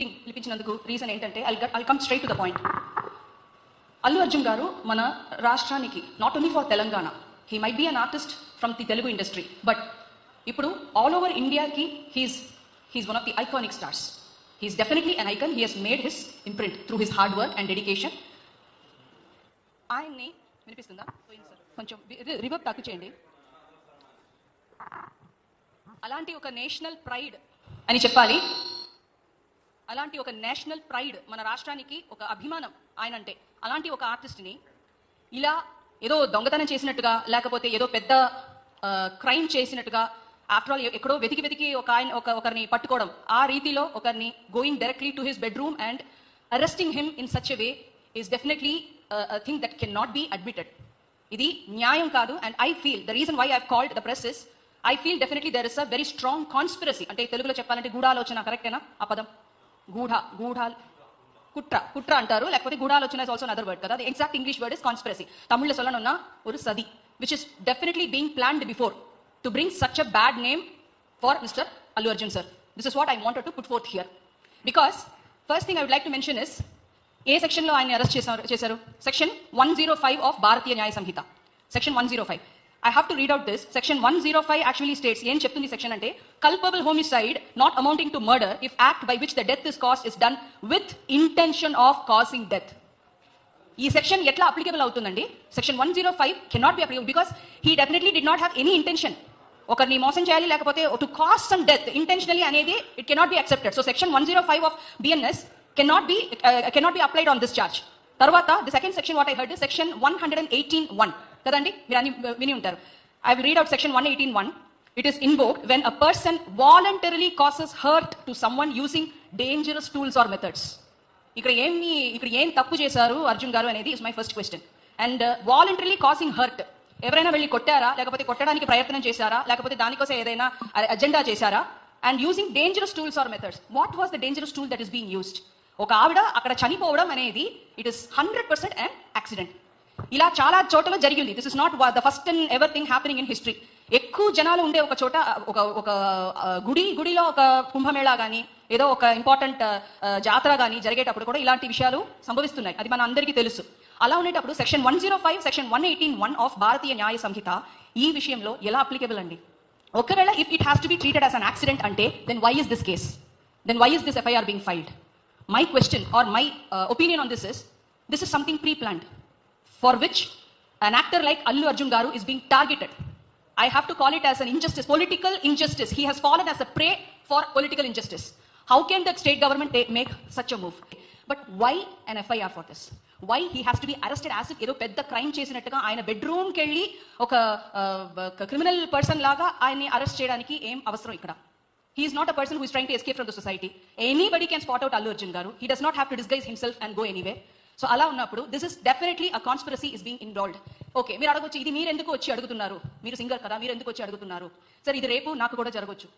పిలిపించినందుకు reason ఏంటంటే I I come straight to the point Allu Arjun garu మన రాష్ట్రానికి not only for Telangana he might be an artist from the Telugu industry but ఇప్పుడు all over ఇండియాకి he's he's one of the iconic stars he's definitely an icon he he's made his imprint through his hard work and dedication ఆయన్ని వినిపిస్తుందా? కొంచెం reverb తక్కువ చేయండి. అలాంటి ఒక national pride అని చెప్పాలి. అలాంటి ఒక నేషనల్ ప్రైడ్ మన రాష్ట్రానికి ఒక అభిమానం ఆయన అంటే అలాంటి ఒక ఆర్టిస్ట్ని ఇలా ఏదో దొంగతనం చేసినట్టుగా లేకపోతే ఏదో పెద్ద క్రైమ్ చేసినట్టుగా ఆఫ్టర్ ఆల్ ఎక్కడో వెతికి వెతికి ఒక ఆయన ఒక ఒకరిని పట్టుకోవడం ఆ రీతిలో ఒకరిని going directly to his bedroom and arresting him in such a way is definitely thing that can not be admitted ఇది న్యాయం కాదు and I feel the reason why I called the press is I feel definitely there is a very strong conspiracy అంటే తెలుగులో చెప్పాలంటే గూఢాలోచన కరెక్టేనా ఆ పదం. గూఢ గూఢ కుట్ర కుట్ర అంటారు. లేకపోతే గూఢాలు వచ్చిన ఆల్సో అదర్ వర్డ్ కదా. అది exact English word is conspiracy Tamil తమిళ్ళో ఉన్న ఒక సది which is definitely being planned before to bring such a bad name for mister Allu Arjun sir this is what I wanted to put forth here because first thing I would like to mention is a సెక్షన్లో ఆయన arrest చేశారు చేశారు? Section one zero five of Bharatiya Nyaya Sanhita section one zero five I have to read out this section one zero five actually states ఏం చెప్తుంది section అంటే culpable homicide not amounting to murder if act by which the death is cause is done with intention of causing death ఈ section ఎట్లా applicable అవుతుందండి? Section one zero five cannot be applicable because he definitely did not have any intention ఒకరిని మోసం చేయాలి లేకపోతే to cause some death intentionally అనేది it cannot be accepted so section one zero five of BNS cannot be cannot be applied on this charge తర్వాత the second section what I had section one hundred and eighteen one కదండి? మీరు అన్ని విని ఉంటారు. I read out section one eighteen one it is invoke when a person voluntarily causes hurt to someone using dangerous tools or methods ఇక్కడ ఏమి ఇక్కడ ఏం తప్పు చేశారు అర్జున్ గారు అనేది is my first question and voluntarily causing hurt ఎవరైనా వెళ్ళి కొట్టారా? లేకపోతే కొట్టడానికి ప్రయత్నం చేశారా? లేకపోతే దానికోసం ఏదైనా అజెండా చేశారా? And using dangerous tools or methods what was the dangerous tool that is being used ఒక ఆవిడ అక్కడ చనిపోవడం అనేది it is hundred percent and accident ఇలా చాలా చోట్ల జరిగింది. This is not the first and ever thing happening in history ఎక్కువ జనాలు ఉండే ఒక చోట ఒక ఒక గుడి గుడిలో ఒక కుంభమేళా కానీ ఏదో ఒక ఇంపార్టెంట్ జాతర కానీ జరిగేటప్పుడు కూడా ఇలాంటి విషయాలు సంభవిస్తున్నాయి. అది మన అందరికీ తెలుసు. అలా ఉండేటప్పుడు section one zero five section one eighteen one of Bharatiya Nyaya Sanhita ఈ విషయంలో ఎలా అప్లికబుల్ అండి? ఒకవేళ if it has to be treated as an accident అంటే then why is this case then why is this FIR being filed my question or my opinion on this is this is something pre plant for which an actor like Allu Arjun Garu is being targeted. I have to call it as an injustice, political injustice. He has fallen as a prey for political injustice. How can the state government ta- make such a move? But why an FIR for this? Why he has to be arrested as ఏదో పెద్ద crime చేసినట్టుగా ఆయన బెడ్రూమ్కి వెళ్ళి ఒక criminal person లాగా ఆయన్ని arrest చేయడానికి ఏం అవసరం ఇక్కడ he's not a person who is trying to escape from the society anybody can spot out Allu Arjun garu he does not have to disguise himself and go anyway so అలా ఉన్నప్పుడు this is definitely a conspiracy is being involved okay మీరు అడగొచ్చు ఇది మీరు ఎందుకు వచ్చి అడుగుతున్నారు? మీరు సింగర్ కదా మీరు ఎందుకు వచ్చి అడుగుతున్నారు? సరే ఇది రేపు నాకు కూడా జరగవచ్చు